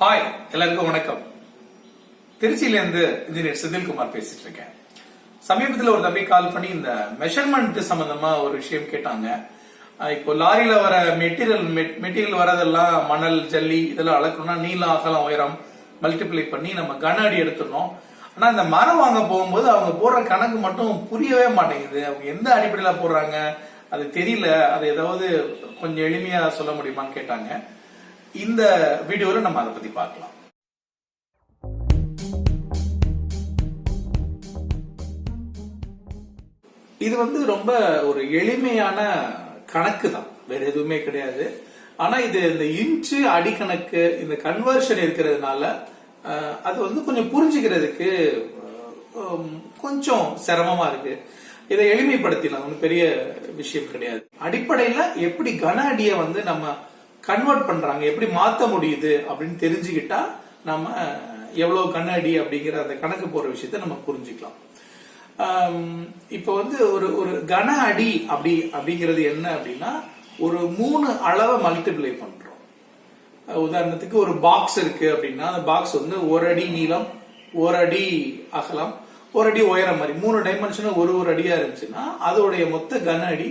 Hi எல்லாருக்கும் வணக்கம். திருச்சியிலேருந்து இன்ஜினியர் செந்தில்குமார் பேசிட்டு இருக்கேன் சமீபத்தில் ஒரு தம்பி கால் பண்ணி இந்த மெஷர்மெண்ட் சம்பந்தமா ஒரு விஷயம் கேட்டாங்க. இப்போ லாரியில வர மெட்டீரியல் மெட்டீரியல் வரதெல்லாம் மணல் ஜல்லி இதெல்லாம் அளக்கணும்னா நீளம் அகலம் உயரம் மல்டிப்ளை பண்ணி நம்ம கன அடி எடுத்துடணும். ஆனா இந்த மரம் வாங்க போகும்போது அவங்க போடுற கணக்கு மட்டும் புரியவே மாட்டேங்குது. அவங்க எந்த அடிப்படையில போடுறாங்க? அது தெரியல. அது ஏதாவது கொஞ்சம் எளிமையா சொல்ல முடியுமான்னு கேட்டாங்க. இந்த வீடியோல நம்ம அதை பத்தி பார்க்கலாம். இது வந்து ரொம்ப ஒரு எளிமையான கணக்கு தான். வேற எதுவுமே கிடையாது. ஆனா இது இந்த இன்ச்சு அடிக்கணக்கு இந்த கன்வர்ஷன் இருக்கிறதுனால அது வந்து கொஞ்சம் புரிஞ்சுக்கிறதுக்கு கொஞ்சம் சிரமமா இருக்கு. இதை எளிமைப்படுத்திடலாம். ஒன்றும் பெரிய விஷயம் கிடையாது. அடிப்படையில எப்படி கன அடியை வந்து நம்ம கன்வெர்ட் பண்றாங்க. எப்படி மாத்த முடியுது அப்படின்னு தெரிஞ்சுக்கிட்டா நம்ம எவ்வளவு கண்ணாடி அடி அப்படிங்கிற அந்த கணக்கு போற விஷயத்த நம்ம புரிஞ்சுக்கலாம். இப்போ வந்து ஒரு ஒரு கன அடி அப்படி அப்படிங்கிறது என்ன அப்படின்னா ஒரு மூணு அளவை மல்டிப்ளை பண்றோம். உதாரணத்துக்கு ஒரு பாக்ஸ் இருக்கு அப்படின்னா அந்த பாக்ஸ் வந்து ஒரு அடி நீளம் ஒரு அடி அகலம் ஒரு அடி உயரம் மாதிரி மூணு டைமென்ஷனும் ஒரு ஒரு அடியா இருந்துச்சுன்னா அதோடைய மொத்த கன அடி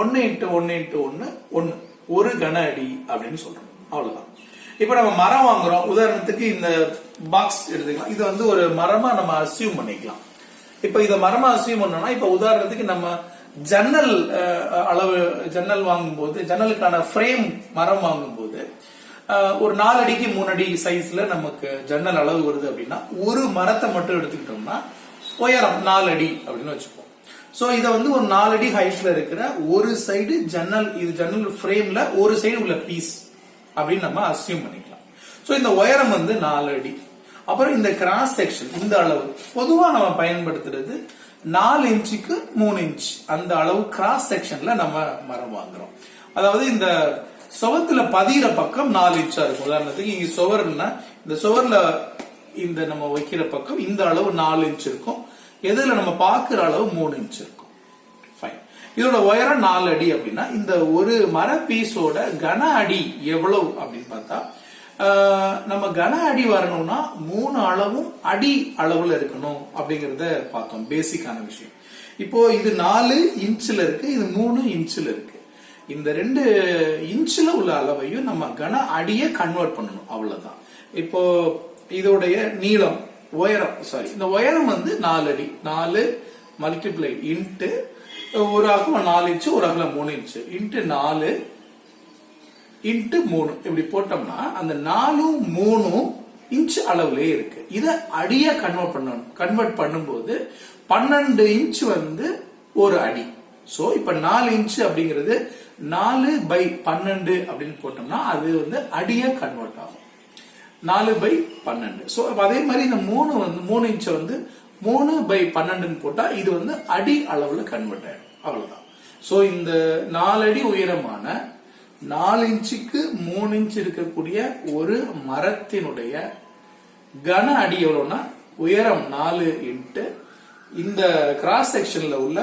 ஒன்னு இன்ட்டு ஒன்னு இன்ட்டு ஒன்னு ஒன்னு ஒரு கன அடி அப்படின்னு சொல்றோம். அவ்வளவுதான். இப்ப நம்ம மரம் வாங்குறோம். உதாரணத்துக்கு இந்த பாக்ஸ் எடுத்துக்கலாம். இது வந்து ஒரு மரமா நம்ம அசியூம் பண்ணிக்கலாம். இப்ப இத மரமா அசியூம் பண்ணோம்னா இப்ப உதாரணத்துக்கு நம்ம ஜன்னல் அளவு ஜன்னல் வாங்கும்போது ஜன்னலுக்கான ஃப்ரேம் மரம் வாங்கும்போது ஒரு நாலு அடிக்கு மூணு அடி சைஸ்ல நமக்கு ஜன்னல் அளவு வருது அப்படின்னா ஒரு மரத்தை மட்டும் எடுத்துக்கிட்டோம்னா உயரம் நாலு அடி அப்படின்னு வச்சுப்போம். சோ இத வந்து ஒரு நாலு அடி ஹைட்ல இருக்கிற ஒரு சைடு ஜன்னல் இது ஜன்னல் ஃப்ரேம்ல ஒரு சைடு உள்ள பீஸ் அப்படின்னு நம்ம அசியூம் பண்ணிக்கலாம். சோ இந்த உயரம் வந்து நாலு அடி அப்புறம் இந்த கிராஸ் செக்ஷன் இந்த அளவு. பொதுவா நம்ம பயன்படுத்துறது நாலு இன்ச்சுக்கு மூணு இன்ச். அந்த அளவு கிராஸ் செக்ஷன்ல நம்ம மரம் வாங்குறோம். அதாவது இந்த சுவத்துல பதிகிற பக்கம் நாலு இன்ச்சா இருக்கும். உதாரணத்துக்கு இங்க சுவர்னா இந்த சுவர்ல இந்த நம்ம வைக்கிற பக்கம் இந்த அளவு நாலு இன்ச் இருக்கும். எதுல நம்ம பாக்குற அளவு மூணு இன்ச் இருக்கும். ஃபைன் இதோட உயரம் நாலு அடி அப்படின்னா இந்த ஒரு மர பீஸோட கன அடி எவ்வளவு அப்படின்னு பார்த்தா நம்ம கன அடி வரணும்னா மூணு அளவும் அடி அளவுல இருக்கணும் அப்படிங்கறத பார்த்தோம். பேசிக்கான விஷயம். இப்போ இது நாலு இன்ச்சில் இருக்கு இது மூணு இன்ச்சில் இருக்கு. இந்த ரெண்டு இன்ச்சில் உள்ள அளவையும் நம்ம கன அடியை கன்வெர்ட் பண்ணணும். அவ்வளவுதான். இப்போ இதோடைய நீளம் உயரம் சாரி இந்த உயரம் வந்து நாலு அடி. நாலு மல்டிப்ளை இன்ட்டு ஒரு அகலம் நாலு இன்ச்சு ஒரு அகலம் மூணு இன்ச்சு இன்ட்டு நாலு இன்ட்டு மூணு. இப்படி போட்டோம்னா அந்த நாலும் மூணும் இன்ச் அளவுலயே இருக்கு. இதை அடியா கன்வெர்ட் பண்ணணும். கன்வெர்ட் பண்ணும்போது பன்னெண்டு இன்ச் வந்து ஒரு அடி. ஸோ இப்ப நாலு இன்ச் அப்படிங்கிறது நாலு பை பன்னெண்டு அப்படின்னு போட்டோம்னா அது வந்து அடியா கன்வெர்ட் ஆகும். நாலு பை பன்னெண்டு. ஸோ அதே மாதிரி இந்த மூணு வந்து மூணு இன்ச்சை வந்து மூணு பை பன்னெண்டுன்னு போட்டா இது வந்து அடி அளவுல கன்வெர்ட் ஆயிடும். அவ்வளவுதான். ஸோ இந்த நாலு அடி உயரமான நாலு இன்ச்சுக்கு மூணு இன்ச் இருக்கக்கூடிய ஒரு மரத்தினுடைய கன அடி எவ்வளோன்னா உயரம் நாலு இன்ட்டு இந்த கிராஸ் செக்ஷன்ல உள்ள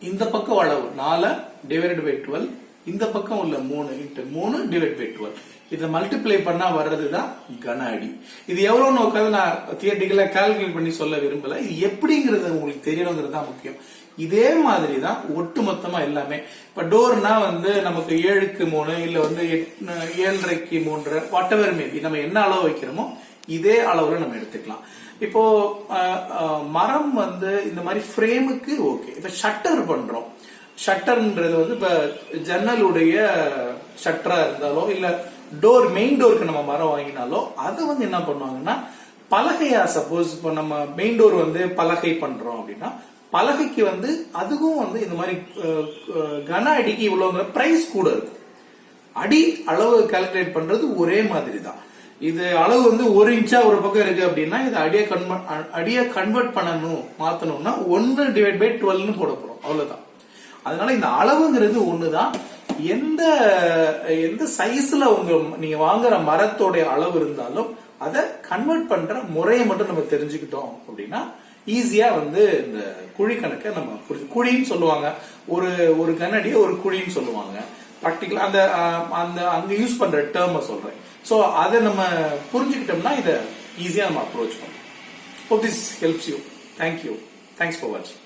இந்த பக்கம் அளவு நாலு டிவைட் பை டுவெல் இந்த பக்கம் உள்ள மூணு இன்ட்டு மூணு டிவைட் பை டுவெல் இதை மல்டிப்ளை பண்ணா வர்றது தான் கன அடி. இது எவ்வளவுன்னு உட்காந்து நான் தியேட்டிக்கலா கால்குலேட் பண்ணி சொல்ல விரும்பல. இது எப்படிங்கிறது உங்களுக்கு தெரியணுங்கிறது தான் முக்கியம். இதே மாதிரி தான் ஒட்டு மொத்தமா எல்லாமே. இப்ப டோர்னா வந்து நமக்கு ஏழுக்கு மூணு இல்ல வந்து எட்டு- ஏழரைக்கு மூன்று வாட் எவர் மேபி நம்ம என்ன அளவு வைக்கிறோமோ இதே அளவுல நம்ம எடுத்துக்கலாம். இப்போ மரம் வந்து இந்த மாதிரி ஃப்ரேமுக்கு ஓகே இப்ப ஷட்டர் பண்றோம். ஷட்டர்ன்றது வந்து இப்ப ஜன்னலுடைய ஷட்டரா இருந்தாலோ இல்ல டோர் மெயின் டோருக்கு நம்ம மரம் வாங்கினாலோ அதை வந்து என்ன பண்ணுவாங்கன்னா பலகையா சப்போஸ் இப்போ நம்ம மெயின் டோர் வந்து பலகை பண்றோம் அப்படின்னா பலகைக்கு வந்து அதுவும் வந்து இந்த மாதிரி கன அடிக்கு இவ்வளவுங்கிற பிரைஸ் கூட இருக்கும். அடி அளவு கால்குலேட் பண்றது ஒரே மாதிரி தான் இது அளவு வந்து ஒரு இன்ச்சா ஒரு பக்கம் இருக்கு அப்படின்னா இது அடியை கன்வெர்ட் அடியை கன்வெர்ட் பண்ணணும் மாத்தணும்னா ஒன்னு டிவைட் பை டுவெல்னு போட போறோம். அவ்வளவுதான். அதனால இந்த அளவுங்கிறது ஒண்ணுதான். எந்த எந்த சைஸ்ல உங்க நீங்க வாங்குற மரத்தோடைய அளவு இருந்தாலும் அதை கன்வெர்ட் பண்ற முறையை மட்டும் நம்ம தெரிஞ்சுக்கிட்டோம் அப்படின்னா ஈஸியா வந்து இந்த குழி கணக்கை நம்ம புரிஞ்சு குழின்னு சொல்லுவாங்க. ஒரு ஒரு கண்ணடியை ஒரு குழின்னு சொல்லுவாங்க. ப்ராக்டிக்கலா அந்த அந்த அங்க யூஸ் பண்ற டேர்மை சொல்றேன். ஸோ அதை நம்ம புரிஞ்சுக்கிட்டோம்னா இதை ஈஸியா நம்ம அப்ரோச் பண்ணலாம். Hope this helps you thank you thanks for வாட்சிங்